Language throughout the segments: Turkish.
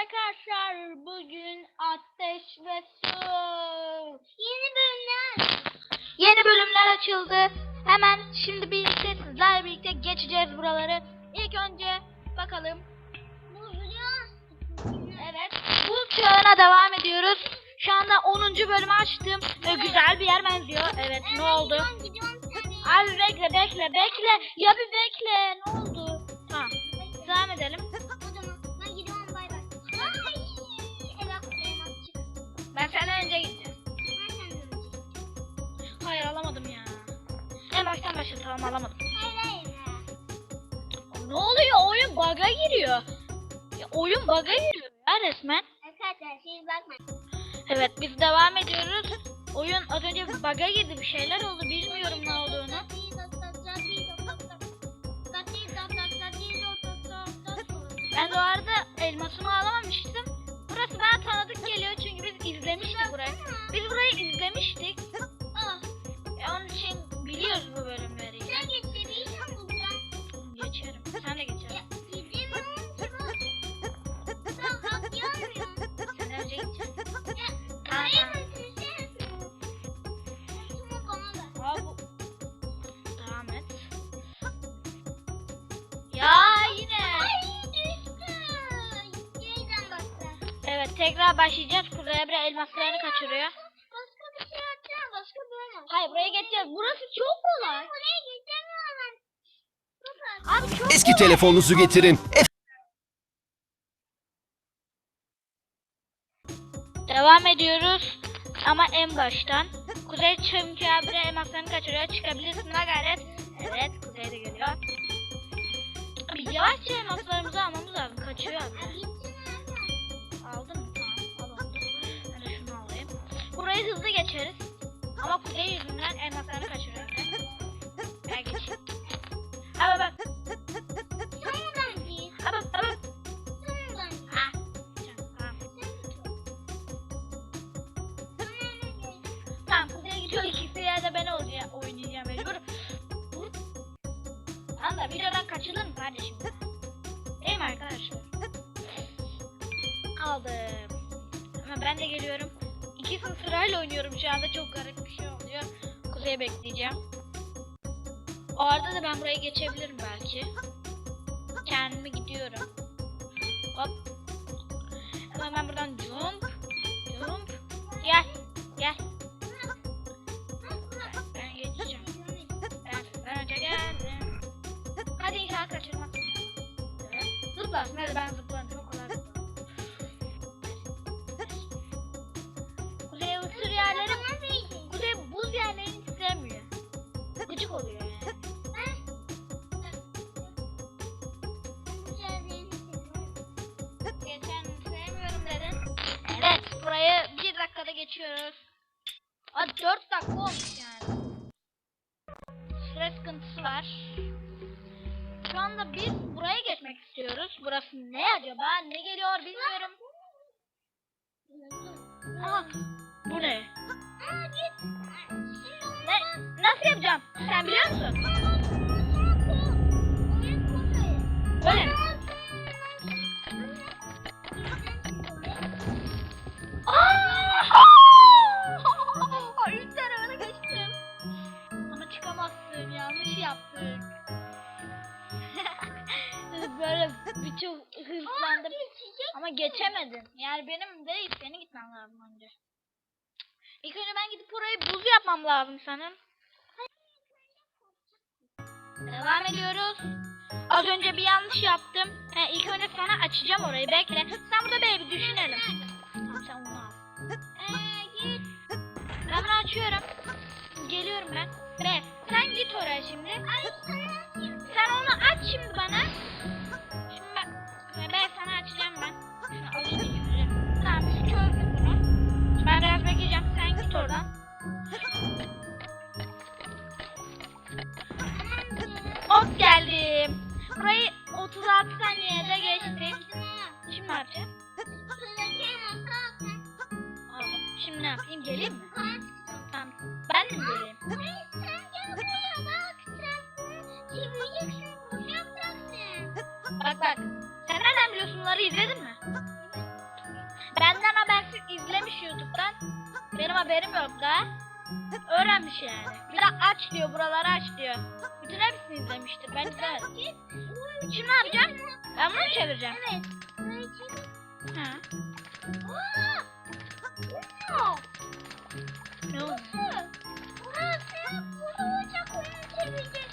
arkadaşlar bugün ateş ve su. Yeni bölümler. Yeni bölümler açıldı. Hemen şimdi birlikte sizlerle birlikte geçeceğiz buraları. İlk önce bakalım. Evet. Bu çağına devam ediyoruz. Şu anda 10. bölümü açtım. Ve güzel bir yer benziyor. Evet ne oldu? Abi bekle bekle bekle. Ya bir bekle. Ne oldu? Tamam. Devam edelim. Başlatalım alamadım. Ne oluyor? Oyun bug'a giriyor. Ya, oyun bug'a giriyor ya resmen. Evet biz devam ediyoruz. Oyun az önce bug'a girdi bir şeyler oldu bilmiyorum ne olduğunu. Ben de o arada elmasımı alamamıştım. Burası bana tanıdık geliyor çünkü biz izlemiştik burayı. Biz burayı izlemiştik. E, onun için biliyoruz bu bölümleri. Evet tekrar başlayacağız. Kuzey bir elmaslarını kaçırıyor. Hayır buraya geçeceğiz. Burası çok kolay. Abi çok Eski telefonunuzu getirin. Devam ediyoruz. Ama en baştan. Kuzey çünkü abi elmaslarını kaçırıyor. Çıkabilirsin la gayret. Evet Kuzey de geliyor. Abi yavaşça elmaslarımızı almamız lazım. Kaçıyor abi. Burayı hızlı geçeriz. Ama Kuzey yüzünden elmaslarını kaçırıyor. Gel geç. Abi bak. Abi abi. Ah. Tamam. Tamam Kuzey gidiyor. İkisi yerde ben olacağım. Oynayacağım mecbur. Tamam da videodan kaçılır mı kardeşim? Değil mi arkadaşlar? Aldım. Ama ben de geliyorum. İkisini sırayla oynuyorum şu anda. Çok garip bir şey oluyor. Kuzey'i bekleyeceğim. O arada da ben buraya geçebilirim belki. Kendimi gidiyorum. Hop. Hemen ben buradan jump. Jump. Gel. Gel. Ben geçeceğim. Ben, ben önce geldim. Hadi inşallah kaçırmaz. Evet. Zıpla. Hadi ben zıplarım. Aha, bu ne? Ne? Nasıl yapacağım? Sen biliyor musun? Böyle mi? Aa! Üst tarafına geçtim. Ama çıkamazsın. Yanlış yaptık. Böyle birçok hırslandım. Ama geçemedin. Yani benim de senin gitmem lazım önce. İlk önce ben gidip orayı buz yapmam lazım sanırım. Devam ediyoruz. Az önce bir yanlış yaptım. He, ilk önce sana açacağım orayı. Bekle. Sen burada baby düşünelim. Tamam sen onu al. Ee, Ben bunu açıyorum. Geliyorum ben. Be, sen git oraya şimdi. Sen onu aç şimdi bana. Şimdi ben, e, ben sana açacağım ben. Şunu alayım haberim yok da. Öğrenmiş yani. Bir de aç diyor buraları aç diyor. Bütün hepsini izlemiştir. Ben izlemedim. Şimdi ne yapacağım? Ben bunu çevireceğim. Evet. Ha. Ne oldu? Sen burada olacak oyunu çevireceksin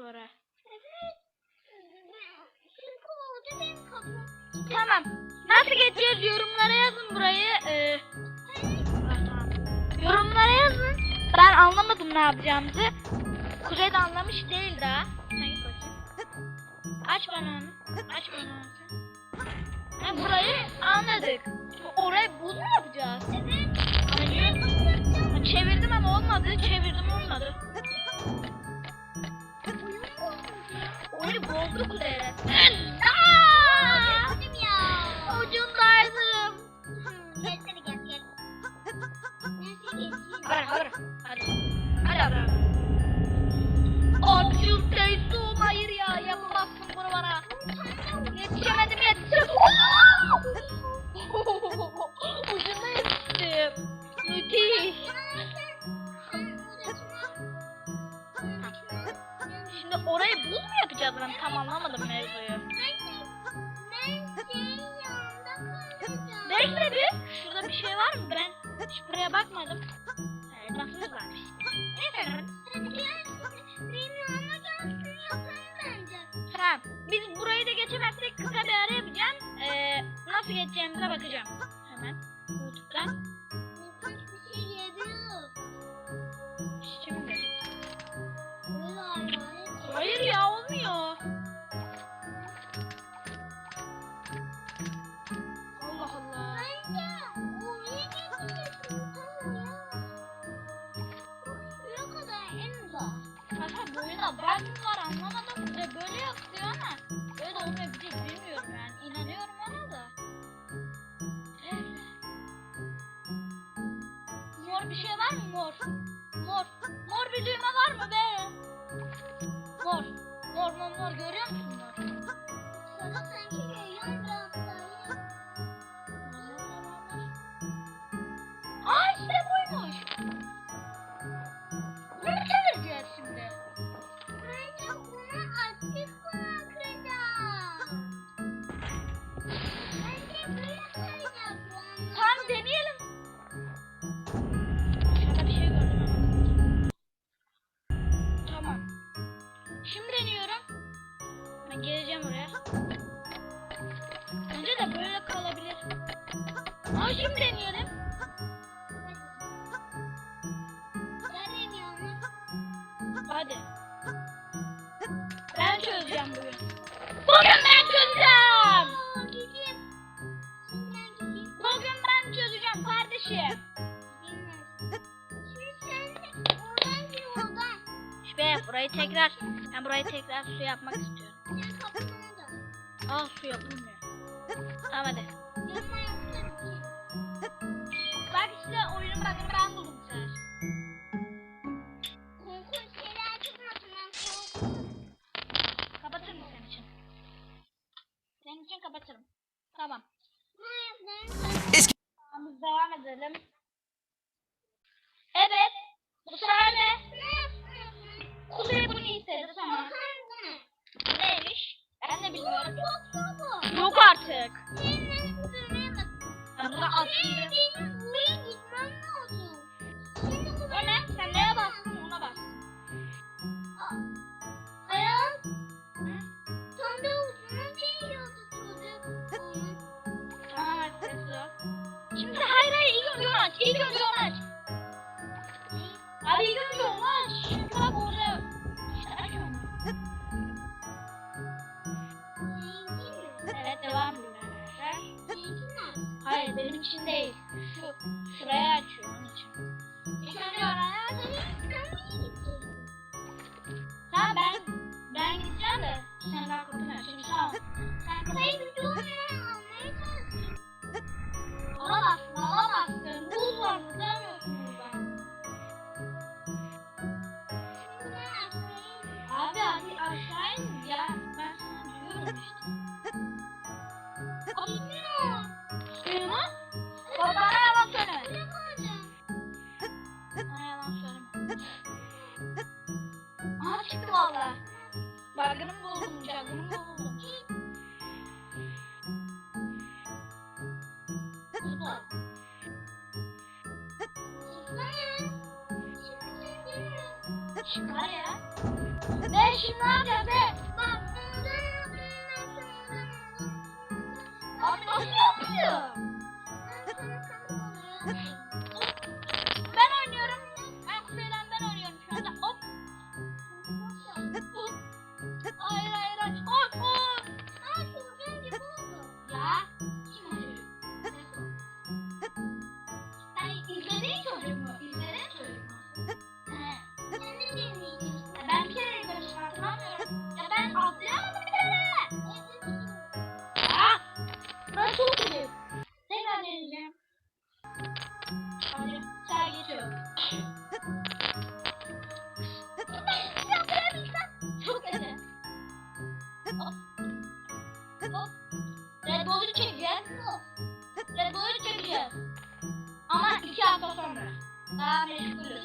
Evet. Çünkü benim kafam. Tamam. Nasıl geçeceğiz yorumlara yazın burayı. Ee, tamam. Yorumlara yazın. Ben anlamadım ne yapacağımızı. Kuzey de anlamış değil daha. Sen git bakayım. Aç bana onu. Aç bana onu. sen. Ha, burayı anladık. Orayı buz mu yapacağız? Evet. Hayır. Çevirdim ama olmadı. Çevirdim olmadı. Oyunu bozdu Kuzey. Aa! Dedim ya. Ucundaydım. Gel hadi gel gel. Neyse geçeyim. Hadi hadi. Hadi. Hadi hadi. Yapacağız ben tam anlamadım mevzuyu. Neyse bir. Şurada bir şey var mı? Ben hiç buraya bakmadım. Evet, nasıl varmış. Neyse. Tamam. Biz burayı da geçemezsek kısa bir ara yapacağım. Ee, nasıl geçeceğimize bakacağım. Hemen. Thank you. Aa şimdi deneyelim. Hadi. Ben çözeceğim bugün. Bugün ben çözeceğim. Bugün ben çözeceğim kardeşim. İşte burayı tekrar, ben burayı tekrar su yapmak istiyorum. Aa su yapılmıyor. Tamam hadi. Bak işte oyunun bug'ını ben buldum bu sefer. Kapatır mısın senin için? Senin için kapatırım. Tamam. Tamam biz devam edelim. Evet. Bu sefer ne? Kuzey bunu istedi tamam. Neymiş? Ben de bilmiyorum. Yok artık. Rahat O ne? Sen neye bastın? Ona bas. Tamam hadi ses yok. Şimdi hayır hayır ilk önce onu aç. İlk önce aç. Abi ilk önce onu aç. Şimdi bak orada. İşte aç onu. Evet devam benim için değil. Şuraya açıyorum. Adam! Hayır. Tekrar deneyeceğim. Hadi çay geçiyorum. Çok kötü. Hop. Hop. Red Bull'u çekeceğiz. Red Bull'u çekeceğiz. Ama iki hafta sonra. Daha meşgulüz.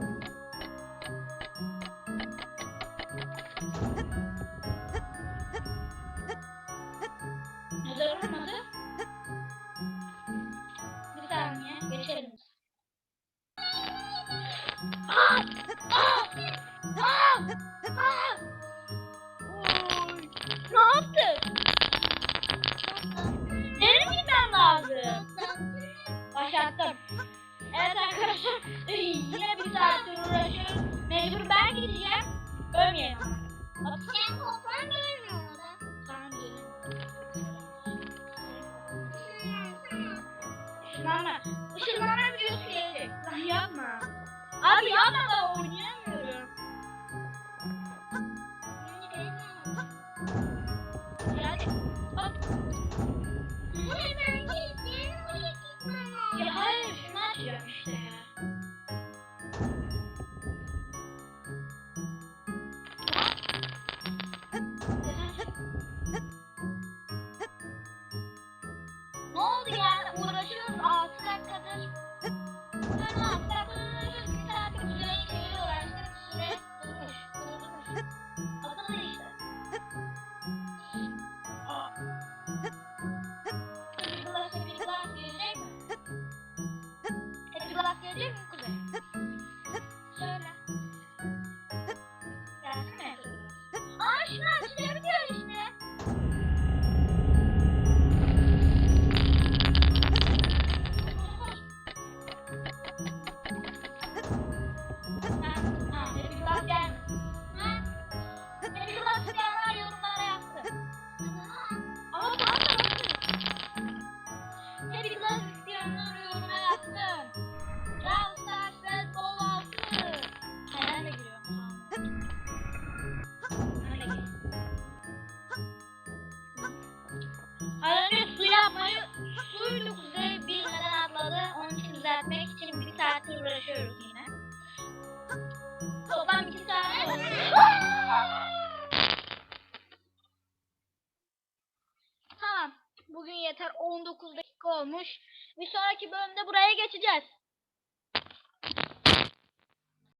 Angela.